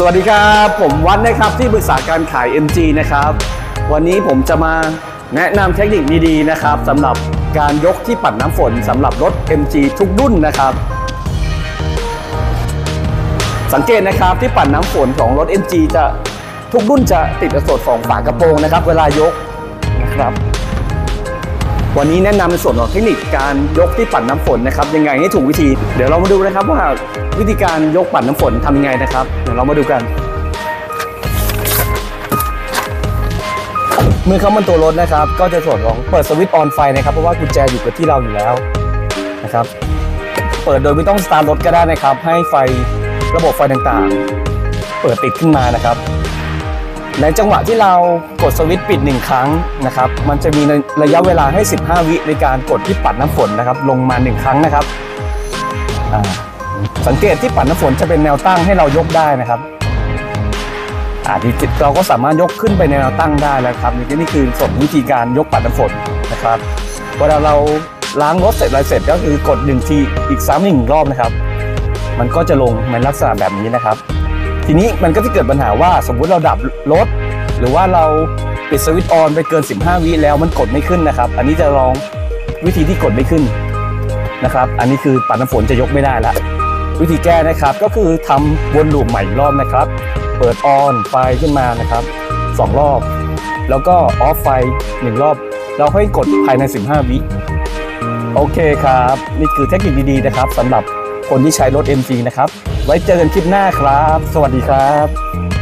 สวัสดีครับ ผมวัดนะครับที่ปรึกษาการขาย MG นะครับ วันนี้ผมจะมาแนะนำเทคนิคดีๆนะครับสำหรับการยกที่ปัดน้ำฝนสำหรับรถ MG ทุกรุ่นนะครับ สังเกตนะครับที่ปัดน้ำฝนของรถ MG จะทุกรุ่นจะติดกระสดของฝากระโปรงนะครับ เวลายกนะครับ วันนี้แนะนำในส่วนของเทคนิคการยกที่ปัดน้ำฝนนะครับยังไงให้ถูกวิธี เดี๋ยวเรามาดูนะครับว่าวิธีการยกปัดน้ำฝนทำยังไงนะครับ เดี๋ยวเรามาดูกัน เมื่อเข้ามาตัวรถนะครับ ก็จะส่วนของเปิดสวิตช์ออนไฟนะครับเพราะว่ากุญแจอยู่กับที่เราอยู่แล้วนะครับ เปิดโดยไม่ต้องสตาร์ทรถก็ได้นะครับ ให้ไฟระบบไฟต่างๆ เปิดติดขึ้นมานะครับ ในจังหวะที่เรากดสวิตช์ปิด 1 ครั้งนะครับ มันจะมีระยะเวลาให้ 15 วิในการกดที่ปัดน้ำฝนนะครับ ลงมา 1 ครั้งนะครับ สังเกตที่ปัดน้ำฝนจะเป็นแนวตั้งให้เรายกได้นะครับอ่าที่เราก็สามารถยกขึ้นไปในแนวตั้งได้แล้วครับนี่นี่คือส่วนวิธีการยกปัดน้ำฝนนะครับเวลาเราล้างรถเสร็จอะไรเสร็จก็คือกดหนึ่งทีอีกซ้ำหนึ่งรอบนะครับ มันก็จะลงในลักษณะแบบนี้นะครับ ทีนี้มันก็จะเกิดปัญหาว่าสมมุติเราดับรถ หรือว่าเราปิดสวิตช์ออนไปเกิน 15 วิแล้วมันกดไม่ขึ้นนะครับ อันนี้จะลองวิธีที่กดไม่ขึ้นนะครับ อันนี้คือปัดน้ำฝนจะยกไม่ได้ละวิธีแก้นะครับก็คือทำวนลูปใหม่รอบนะครับ เปิดออนไฟขึ้นมานะครับสองรอบ แล้วก็ออฟไฟหนึ่งรอบ เราค่อยกดภายใน 15 วิโอเคครับ นี่คือเทคนิคดีๆนะครับสำหรับ คนที่ใช้รถ MG นะครับ ไว้เจอกันคลิปหน้าครับ สวัสดีครับ